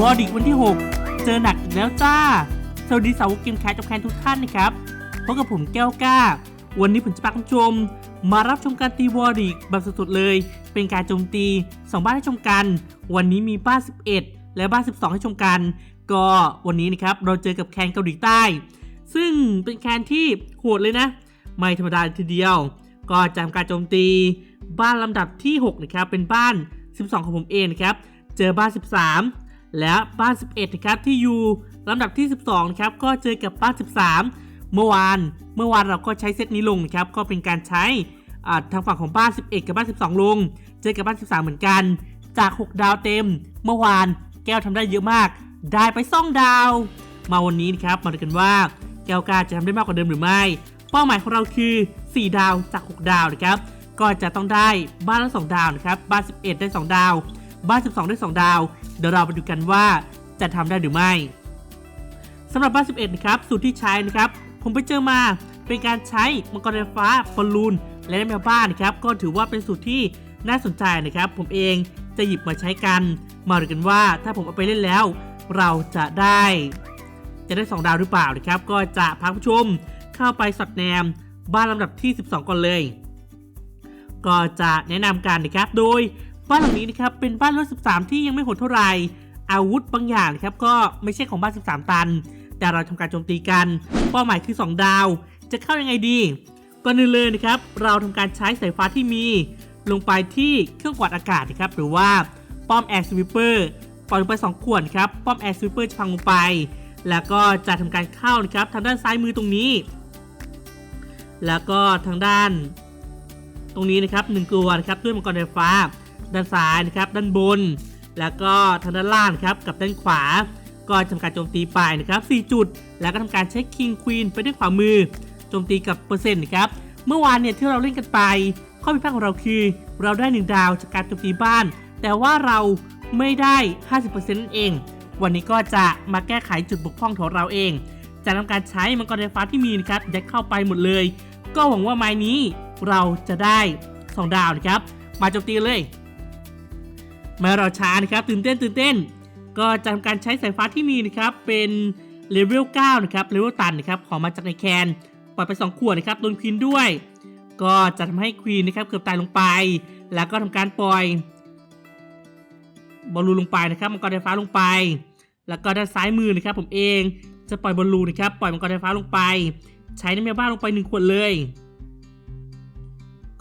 วอร์ดิกวันที่ 6 เจอหนักอีกแล้วจ้า สวัสดีสาวกเกมแคสจบแคนทุกท่านนะครับพบกับผมแก้วกล้า วันนี้ผมจะพาคุณผู้ชม มารับชมการตีวอร์ดิกแบบสดๆเลย เป็นการโจมตี 2 บ้านให้ชมกัน วันนี้มีบ้าน 11 และบ้าน 12 ให้ชมกัน ก็วันนี้นะครับเราเจอกับแคนเกาหลีใต้ ซึ่งเป็นแคนที่โหดเลยนะ ไม่ธรรมดาทีเดียว ก็จำการโจมตี บ้านลำดับที่ 6 นะครับเป็นบ้าน 12 ของผมเองนะครับ เจอบ้าน 13 และบ้าน 11นะครับที่อยู่ลำดับที่ 12นะครับก็เจอกับบ้าน 13 เมื่อวานเมื่อวานเราก็ใช้เซตนี้ลงนะครับก็เป็นการใช้ทางฝั่งของบ้าน 11 กับบ้าน 12 ลง เจอกับบ้าน 13 เหมือนกัน จาก 6 ดาวเต็ม เมื่อวานแก้วทำได้เยอะมาก ได้ไป2ดาว มาวันนี้นะครับมาดูกันว่าแก้วกาจะทำได้มากกว่าเดิมหรือไม่ เป้าหมายของเราคือ 4 ดาวจาก 6 ดาวนะครับก็จะต้องได้บ้านละ2ดาวนะครับบ้าน 11 ได้ 2 ดาว บ้าน 12 ได้ 2 ดาว เดี๋ยวเราไปดูกันว่าจะทำได้หรือไม่สำหรับบ้าน 11 นะครับสูตรที่ใช้นะครับ ผมไปเจอมาเป็นการใช้มังกรไฟฟ้าบอลลูนและแมวบ้านนะครับ ก็ถือว่าเป็นสูตรที่น่าสนใจนะครับ ผมเองจะหยิบมาใช้กัน มาดูกันว่าถ้าผมเอาไปเล่นแล้ว เราจะได้ จะได้ 2 ดาวหรือเปล่านะครับ ก็จะพาผู้ชมเข้าไปสอดแนมบ้านลำดับที่ 12 ก่อนเลย ก็จะแนะนำกันนะครับ โดย บ้านหลังนี้นะครับเป็นบ้านรุ่น13 ที่ยังไม่โหดเท่าไหร่อาวุธบางอย่างนะครับก็ไม่ใช่ของบ้าน 13 ตัน แต่เราทำการโจมตีกัน เป้าหมายคือ 2 ดาว จะเข้ายังไงดีก่อนอื่นเลยนะครับเราทำการใช้สายฟ้าที่มี ลงไปที่เครื่องกวาดอากาศนะครับหรือว่าป้อมแอร์สวิปเปอร์ปล่อยลงไป 2 ขวดครับป้อมแอร์สวิปเปอร์จะพังลงไป แล้วก็จะทำการเข้านะครับทางด้านซ้ายมือตรงนี้ แล้วก็ทางด้าน ตรงนี้นะครับหนึ่งตัวนะครับด้วยมังกรไฟฟ้า ด้านซ้ายนะครับด้านบน แล้วก็ทางด้านล่างครับกับด้านขวา ก็ทำการโจมตีไปนะครับ4จุด แล้วก็ทำการเช็คคิงควีนไปด้วยขวามือโจมตีกับเปอร์เซ็นต์ครับเมื่อวานเนี่ยที่เราเล่นกันไป ข้อผิดพลาดของเราคือ เราได้ 1 ดาวจากการโจมตีบ้าน แต่ว่าเราไม่ได้ 50%นั่นเอง วันนี้ก็จะมาแก้ไขจุดบกพร่องของเราเอง จะทำการใช้มังกรไฟฟ้าที่มีนะครับยัดเข้าไปหมดเลย ก็หวังว่าไม้นี้เราจะได้ 2 ดาวนะครับ มาโจมตีเลย มาราช้านะครับตื่นเต้นตื่นเต้น ก็จะทำการใช้สายฟ้าที่มีนะครับเป็นเลเวล9นะครับเลเวลตันนะครับขอมาจากในแคนปล่อยไป 2 ขวดนะครับโดนควีนด้วย ก็จะทำให้ควีนนะครับเกือบตายลงไป แล้วก็ทำการปล่อยบอลลูนลงไปนะครับมังกรไฟฟ้าลงไป แล้วก็ด้านซ้ายมือนะครับ ผมเองจะปล่อยบอลลูนนะครับปล่อยมังกรไฟฟ้าลงไป ใช้น้ำเมียบ้าลงไปหนึ่งขวดเลย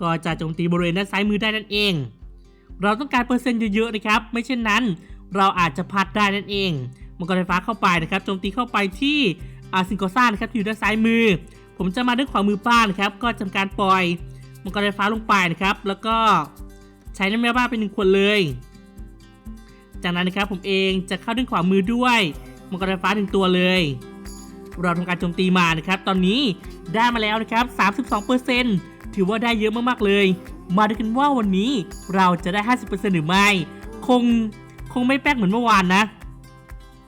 ก็จะโจมตีบริเวณด้านซ้ายมือได้นั่นเอง เราต้องการเปอร์เซ็นต์เยอะๆนะครับ ไม่เช่นนั้น เราอาจจะพลาดได้นั่นเอง มังกรไฟฟ้าเข้าไปนะครับโจมตีเข้าไปที่ซิงโกซ่านะครับอยู่ด้านซ้ายมือ ผมจะมาด้วยขวามือป้านะครับ ก็ทำการปล่อยมังกรไฟฟ้าลงไปนะครับ แล้วก็ใช้น้ำเมียบ้านเป็นหนึ่งขวดเลย จากนั้นนะครับผมเองจะเข้าด้วยขวามือด้วยมังกรไฟฟ้าหนึ่งตัวเลย เราทำการโจมตีมานะครับ ตอนนี้ได้มาแล้วนะครับ 32%ถือว่าได้เยอะมากๆเลย มาดูกันว่าวันนี้เราจะได้ 50%หรือไม่ คงคงไม่แป๊กเหมือนเมื่อวานนะ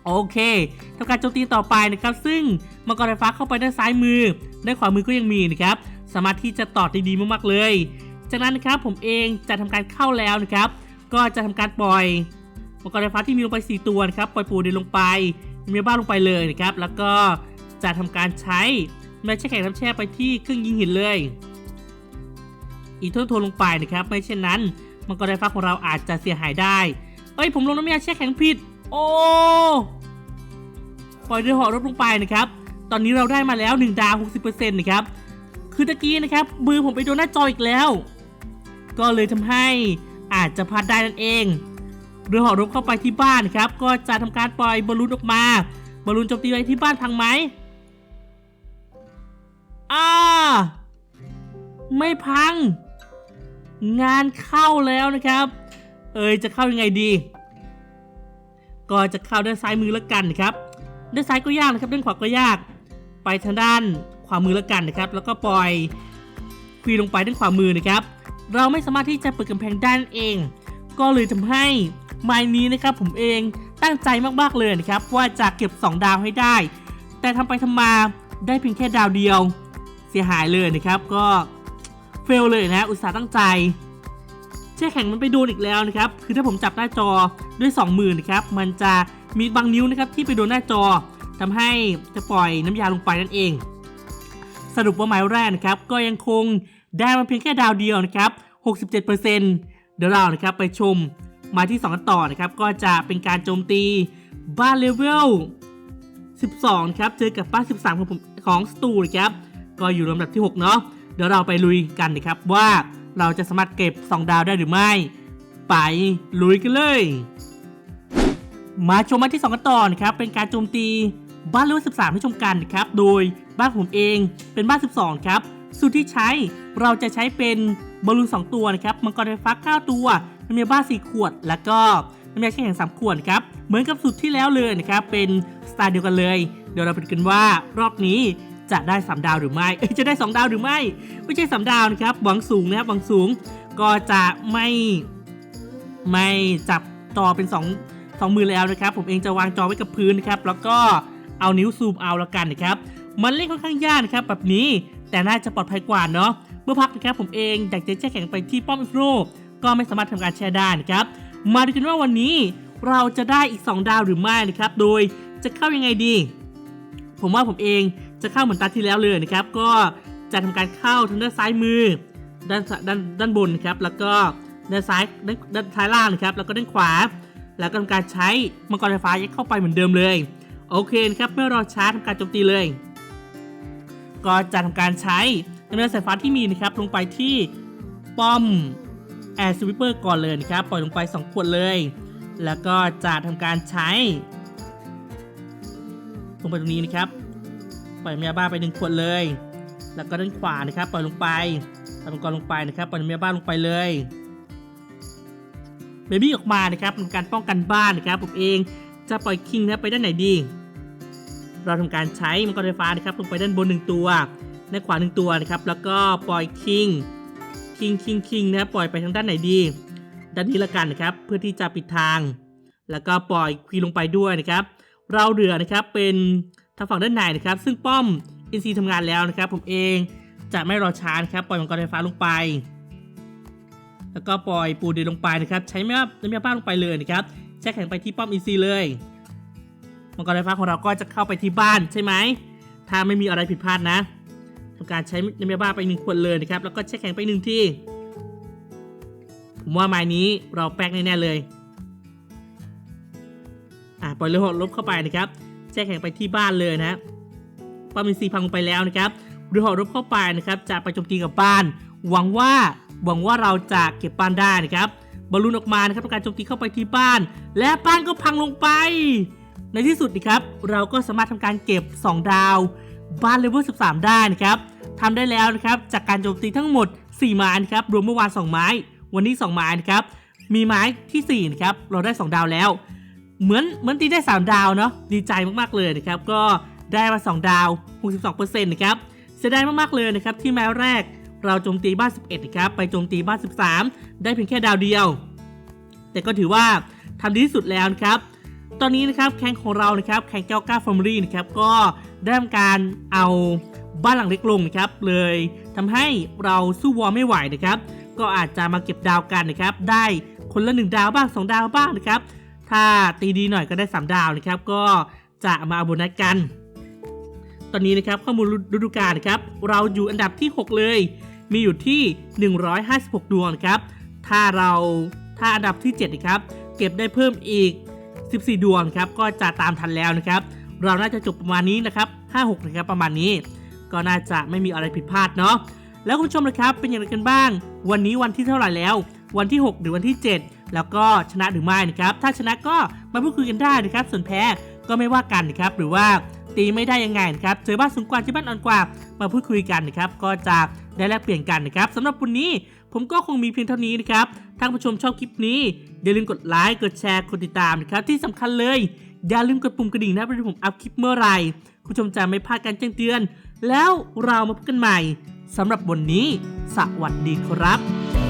โอเคทำการโจมตีต่อไปนะครับ ซึ่งมังกรไฟฟ้าเข้าไปด้านซ้ายมือด้านขวามือก็ยังมีนะครับ สามารถที่จะต่อได้ดีมากๆเลย จากนั้นนะครับผมเองจะทำการเข้าแล้วนะครับ ก็จะทำการปล่อยมังกรไฟฟ้าที่มีลงไป 4 ตัวนะครับปล่อยปูเดินลงไปมีบ้านลงไปเลยนะครับ แล้วก็จะทำการใช้แม่แช่แข็งน้ำแช่ไปที่เครื่องยิงหินเลย อีกทุ่นโทนลงไปนะครับ ไม่เช่นนั้น มังกรไฟฟ้าของเราอาจจะเสียหายได้ เอ้ยผมลงน้ำยาแช่แข็งผิด โอ้ปล่อยเรือหอรบลงไปนะครับ ตอนนี้เราได้มาแล้ว 1 ดาว 60%นะครับ คือตะกี้นะครับมือผมไปโดนหน้าจออีกแล้ว ก็เลยทำให้อาจจะพลาดได้นั่นเอง เรือหอรบเข้าไปที่บ้านครับ ก็จะทำการปล่อยบอลลูนออกมา บอลลูนโจมตีไปที่บ้านพังไหมอ่า ไม่พัง งานเข้าแล้วนะครับ เอยจะเข้ายังไงดี ก็จะเข้าด้านซ้ายมือล้วกันนะครับ ด้านซ้ายก็ยากนะครับด้านขวาก็ยาก ไปทางด้านขวามือล้วกันนะครับ แล้วก็ปล่อยควีลงไปด้านขวามือนะครับ เราไม่สามารถที่จะเปิดกำแพงด้านเอง ก็เลยทำให้ไม้นี้นะครับ ผมเองตั้งใจมากๆเลยนะครับ ว่าจะเก็บ 2 ดาวให้ได้ แต่ทำไปทำมาได้เพียงแค่ดาวเดียว เสียหายเลยนะครับ ก็ เฟลเลยนะอุตส่าห์ตั้งใจแช่แข็งมันไปโดนอีกแล้วนะครับคือถ้าผมจับหน้าจอด้วย 2 มือนะครับมันจะมีบางนิ้วนะครับที่ไปโดนหน้าจอทำให้จะปล่อยน้ำยาลงไปนั่นเอง สรุปว่าหมายแรกนะครับก็ยังคงได้มาเพียงแค่ดาวเดียวนะครับ67%เดี๋ยวเรานะครับไปชมมาที่2กันต่อนะครับก็จะเป็นการโจมตีบ้านเลเวล12 ครับ เจอกับบ้าน 13 ของผมของสตูนะครับก็อยู่ลำดับที่ 6 เนาะ เดี๋ยวเราไปลุยกันนะครับว่าเราจะสามารถเก็บ 2 ดาวได้หรือไม่ ไปลุยกันเลย มาชมมาที่ 2 กันต่อนะครับ เป็นการโจมตีบ้านเลเวล13 ให้ชมกันนะครับ โดยบ้านผมเองเป็นบ้าน 12 ครับ สูตรที่ใช้เราจะใช้เป็นบอลลูน 2 ตัวนะครับ มังกรไฟฟ้า 9 ตัวน้ำยาบ้า 4 ขวด แล้วก็น้ำยาแช่แข็ง 3 ขวดครับ เหมือนกับสูตรที่แล้วเลยนะครับ เป็นสไตล์เดียวกันเลย เดี๋ยวเราไปดูกันว่ารอบนี้ จะได้ 3 ดาวหรือไม่จะได้ 2 ดาวหรือไม่ ไม่ใช่ 3 ดาวนะครับ หวังสูงนะครับ หวังสูง ก็จะไม่ไม่จับจอเป็น 2 2มือแล้วนะครับ ผมเองจะวางจอไว้กับพื้นนะครับ แล้วก็เอานิ้วซูมเอาและกันนะครับ มันเล่นค่อนข้างยากนะครับแบบนี้ แต่น่าจะปลอดภัยกว่าเนาะ เมื่อพักนะครับผมเองอยากจะแช่แข็งไปที่ป้อมอิฟโรก็ไม่สามารถทำการแช่ได้นะครับ มาดูกันว่าวันนี้เราจะได้อีก 2 ดาวหรือไม่นะครับ โดยจะเข้ายังไงดี ผมว่าผมเอง จะเข้าเหมือนตาที่แล้วเลยนะครับ ก็จะทำการเข้าทางด้านซ้ายมือ ด้านด้านด้านบนนะครับ แล้วก็ด้านซ้ายด้านด้านท้ายล่างนะครับ แล้วก็ด้านขวา แล้วก็ทำการใช้มังกรไฟฟ้ายัดเข้าไปเหมือนเดิมเลย โอเคครับเมื่อรอช้าทำการโจมตีเลย ก็จะทำการใช้น้ำยาสายฟ้าที่มีนะครับ ลงไปที่ป้อมแอร์สวิปเปอร์ก่อนเลยนะครับ ปล่อยลงไป 2 ขวดเลย แล้วก็จะทำการใช้ลงไปตรงนี้นะครับ ล่อยน้ำยบ้าไปหนึ่งขวดเลย แล้วก็ด้านขวานะครับปล่อยลงไปตามมังกรลงไปนะครับปล่อยน้ำยบ้าลงไปเลยเบบี้ออกมานะครับทำการป้องกันบ้านนะครับผมเองจะปล่อยคิงนะไปด้านไหนดี เราทำการใช้มังกรไฟฟ้านะครับลงไปด้านบนหนึ่งตัวด้านขวาหนึ่งตัวนะครับ แล้วก็ปล่อยคิงคิงคิงคิงนะปล่อยไปทางด้านไหนดีด้านนี้ละกันนะครับ เพื่อที่จะปิดทาง แล้วก็ปล่อยควีลงไปด้วยนะครับ เราเหลือนะครับเป็น ทางฝั่งด้านในนะครับ ซึ่งป้อมอินซีทำงานแล้วนะครับ ผมเองจะไม่รอช้านะครับปล่อยมังกรไฟฟ้าลงไป แล้วก็ปล่อยปูเดลงไปนะครับ ใช้แม่น้ำยาบ้าลงไปเลยนะครับแช่แข็งไปที่ป้อมอินซีเลยมังกรไฟฟ้าของเราก็จะเข้าไปที่บ้านใช่ไหมถ้าไม่มีอะไรผิดพลาดนะทำการใช้น้ำยาบ้าไปหนึ่งขวดเลยนะครับ แล้วก็แช่แข็งไปหนึ่งที่ ผมว่าไม้นี้เราแป๊กแน่ๆเลย อ่าปล่อยเรือหดลบเข้าไปนะครับ ช่แข็งไปที่บ้านเลยนะป้อมอินซีพังไปแล้วนะครับเรือหดลบเข้าไปนะครับจะไปโจมตีกับบ้าน หวังว่าหวังว่าเราจะเก็บบ้านได้นะครับบอลลูนออกมานะครับทำการโจมตีเข้าไปที่บ้าน และบ้านก็พังลงไป ในที่สุดนะครับ เราก็สามารถทำการเก็บ 2 ดาว บ้านเลเวล13 ได้นะครับทำได้แล้วนะครับจากการโจมตีทั้งหมด 4 ไม้นะครับรวมเมื่อวาน 2 ไม้ วันนี้ 2 ไม้นะครับมีไม้ทีสี่4นะครับเราได้ 2 ดาวแล้ว เหมือนเหมือนตีได้ 3 ดาวเนาะดีใจมากๆเลยนะครับ ก็ได้มา 2 ดาว 62%นะครับเสียดายมากๆเลยนะครับที่ไม้แรกเราโจมตีบ้าน 11นะครับไปโจมตีบ้าน 13 ได้เพียงแค่ดาวเดียว แต่ก็ถือว่าทำดีที่สุดแล้วนะครับตอนนี้นะครับแข่งของเรานะครับแข่งเก้าก้าฟอร์มรีนะครับก็ได้ทำการเอาบ้านหลังเล็กลงนะครับเลยทำให้เราสู้วอลไม่ไหวนะครับ ก็อาจจะมาเก็บดาวกันนะครับได้คนละ 1 ดาวบ้าง 2 ดาวบ้างนะครับ ถ้าตีดีหน่อยก็ได้ 3 ดาวนะครับ ก็จะมาเอาโบนัสกัน ตอนนี้นะครับข้อมูลฤดูกาลนะครับ เราอยู่อันดับที่ 6 เลย มีอยู่ที่ 156 ดวงนะครับ ถ้าเราถ้าอันดับที่7นะครับ เก็บได้เพิ่มอีก 14 ดวงครับ ก็จะตามทันแล้วนะครับ เราน่าจะจบประมาณนี้นะครับ 5-6 นะครับประมาณนี้ ก็น่าจะไม่มีอะไรผิดพลาดเนาะ แล้วคุณผู้ชมนะครับเป็นอย่างไรกันบ้าง วันนี้วันที่เท่าไหร่แล้ว วันที่ 6 หรือวันที่ 7 แล้วก็ชนะหรือไม่นะครับ ถ้าชนะก็มาพูดคุยกันได้นะครับ ส่วนแพ้ก็ไม่ว่ากันนะครับ หรือว่าตีไม่ได้ยังไงนะครับ เจอบ้านสูงกว่าเจอบ้านอ่อนกว่า มาพูดคุยกันนะครับ ก็จะได้แลกเปลี่ยนกันนะครับสำหรับวันนี้ผมก็คงมีเพียงเท่านี้นะครับถ้าผู้ชมชอบคลิปนี้ อย่าลืมกดไลค์ กดแชร์ กดติดตามนะครับ ที่สำคัญเลย อย่าลืมกดปุ่มกระดิ่งนะเวลาผมอัพคลิปเมื่อไหร่ คุณผู้ชมจะไม่พลาดการแจ้งเตือน แล้วเรามาพบกันใหม่สำหรับวันนี้ สวัสดีครับ